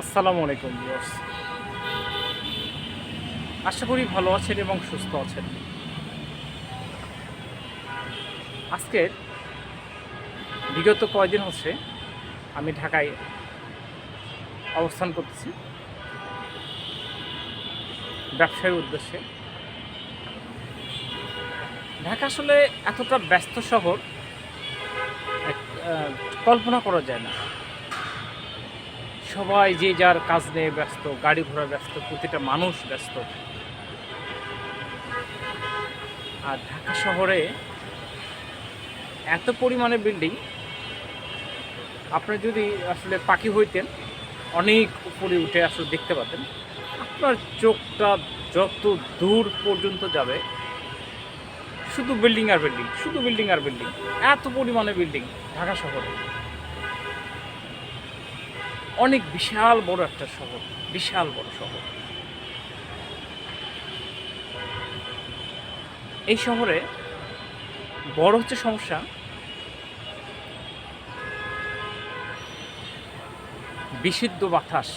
আসসালামু আলাইকুম আশা করি ভালো আছেন এবং সুস্থ আছেন। আজকের বিগত কয়দিন হচ্ছে আমি ঢাকায় অবস্থান করতেছি। ব্যবসায়ের উদ্দেশ্যে। ঢাকা আসলে এতটা ব্যস্ত শহর কল্পনা করা যায় না। সবাই যে যার কাজ নিয়ে ব্যস্ত, গাড়ি ঘোড়া ব্যস্ত, প্রতিটা মানুষ ব্যস্ত। আর ঢাকা শহরে এত পরিমাণে বিল্ডিং আপনি যদি আসলে পাখি হইতেন, অনেক উপরে উঠে আসলে দেখতে পাতেন আপনার চোখটা যত দূর পর্যন্ত যাবে, শুধু বিল্ডিং আর বিল্ডিং শুধু বিল্ডিং আর বিল্ডিং এত পরিমাণে বিল্ডিং ঢাকা শহরে। অনেক বিশাল বড় একটা শহর, বিশাল বড় শহর। এই শহরে বড় হচ্ছে সমস্যা, বিশুদ্ধ বাতাস।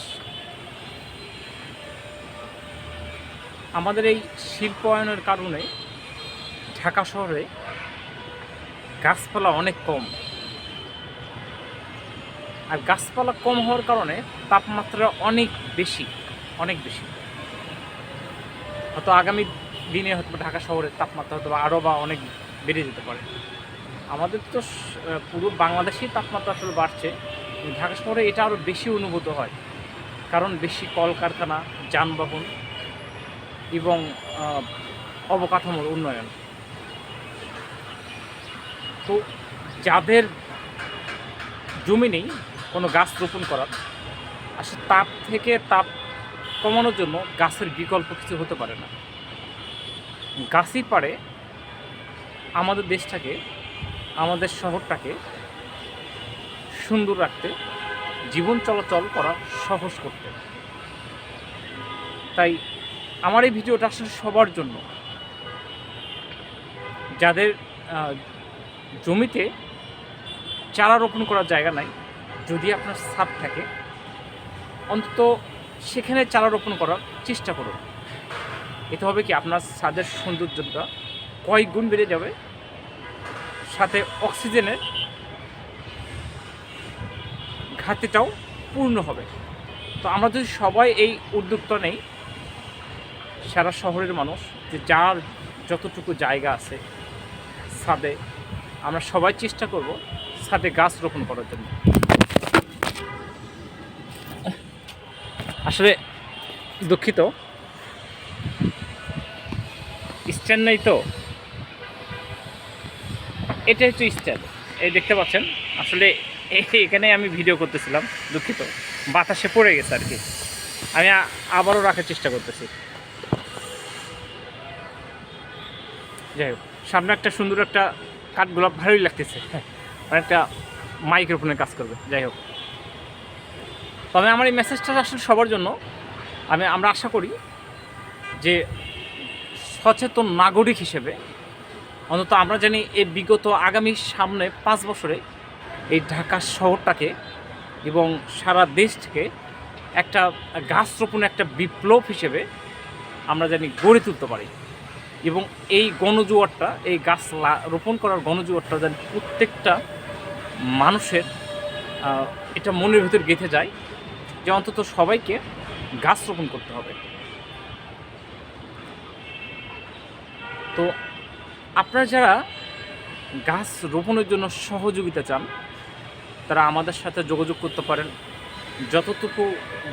আমাদের এই শিল্পায়নের কারণে ঢাকা শহরে গাছপালা অনেক কম। আর গাছপালা কম হওয়ার কারণে তাপমাত্রা অনেক বেশি অনেক বেশি। হয়তো আগামী দিনে হয়তো ঢাকা শহরের তাপমাত্রা হয়তো আরও বা অনেক বেড়ে যেতে পারে। আমাদের তো পুরো বাংলাদেশেই তাপমাত্রা আসলে বাড়ছে ঢাকা শহরে এটা আরও বেশি অনুভূত হয়। কারণ বেশি কলকারখানা, যানবাহন এবং অবকাঠামোর উন্নয়ন। তো যাদের জমি নেই কোনো গাছ রোপণ করার। আসলে তাপ থেকে তাপ কমানোর জন্য গাছের বিকল্প কিছু হতে পারে না। গাছই পারে আমাদের দেশটাকে, আমাদের শহরটাকে সুন্দর রাখতে, জীবন চলাচল করা সহজ করতে। তাই আমার এই ভিডিওটা আসলে সবার জন্য। যাদের জমিতে চারা রোপণ করার জায়গা নাই যদি আপনার সাপ থাকে, অন্তত সেখানে চারা রোপণ করার চেষ্টা করুন। এতে হবে কি আপনার ছাদের সৌন্দর্যটা কয়েক গুণ বেড়ে যাবে, সাথে অক্সিজেনের ঘাটতিটাও পূর্ণ হবে। তো আমরা যদি সবাই এই উদ্যোগটা নেই, সারা শহরের মানুষ যে যার যতটুকু জায়গা আছে ছাদে আমরা সবাই চেষ্টা করব ছাদে গাছ রোপণ করার জন্য। আসলে দুঃখিত। স্ট্যান্ড নেই তো। এটা হচ্ছে স্ট্যান্ড এই দেখতে পাচ্ছেন, আসলে এখানে আমি ভিডিও করতেছিলাম, দুঃখিত। বাতাসে পড়ে গেছে আর কি। আমি আবারও রাখার চেষ্টা করতেছি। যাই হোক, সামনে একটা সুন্দর একটা কাঠগোলাপ ভালোই লাগতেছে। হ্যাঁ অনেকটা মাইক্রোফোনের কাজ করবে। যাই হোক। তবে আমার এই মেসেজটা আসলে সবার জন্য। আমি, আমরা আশা করি যে সচেতন নাগরিক হিসেবে, অন্তত আমরা জানি এই বিগত আগামী সামনে পাঁচ বছরে এই ঢাকা শহরটাকে এবং সারা দেশকে একটা গাছ রোপণের একটা বিপ্লব হিসেবে আমরা জানি গড়ে তুলতে পারি। এবং এই গণজোয়ারটা, এই গাছ রোপণ করার গণজোয়ারটা যেন প্রত্যেকটা মানুষের এটা মনের ভিতর গেঁথে যায়। যে অন্তত সবাইকে গাছ রোপণ করতে হবে। তো আপনারা যারা গাছ রোপণের জন্য সহযোগিতা চান, তারা আমাদের সাথে যোগাযোগ করতে পারেন। যতটুকু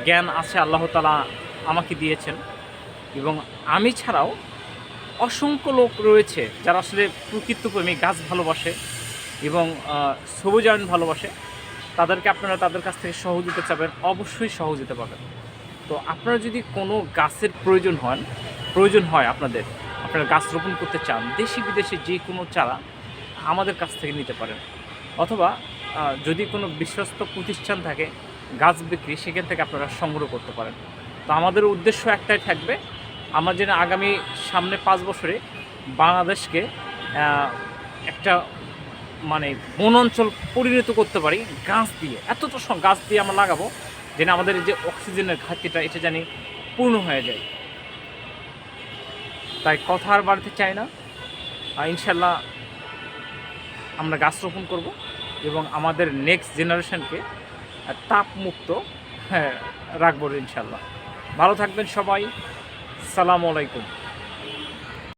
জ্ঞান আছে আল্লাহ তালা আমাকে দিয়েছেন এবং আমি ছাড়াও অসংখ্য লোক রয়েছে যারা আসলে প্রকৃতপ্রেমী গাছ ভালোবাসে এবং সবুজায়ন ভালোবাসে। তাদেরকে আপনারা তাদের কাছ থেকে সহযোগিতা চাবেন, অবশ্যই সহযোগিতা পাবেন তো আপনারা যদি কোনো গাছের প্রয়োজন হন, প্রয়োজন হয় আপনাদের, আপনারা গাছ রোপণ করতে চান, দেশি বিদেশি যে কোনো চারা আমাদের কাছ থেকে নিতে পারেন। অথবা যদি কোনো বিশ্বস্ত প্রতিষ্ঠান থাকে, গাছ বিক্রি, সেখান থেকে আপনারা সংগ্রহ করতে পারেন। তো আমাদের উদ্দেশ্য একটাই থাকবে, আমরা যেন আগামী সামনে পাঁচ বছরে বাংলাদেশকে একটা মানে বন অঞ্চল পরিণত করতে পারি গাছ দিয়ে। এত তো গাছ দিয়ে আমরা লাগাবো যেন আমাদের যে অক্সিজেনের ঘাটতিটা, এটা জানি পূর্ণ হয়ে যায়। তাই কথা আর বাড়তে চাই না। আর ইনশাল্লাহ আমরা গাছ রোপণ করব এবং আমাদের নেক্সট জেনারেশনকে তাপমুক্ত হ্যাঁ রাখব ইনশাল্লাহ। ভালো থাকবেন সবাই। সালামু আলাইকুম।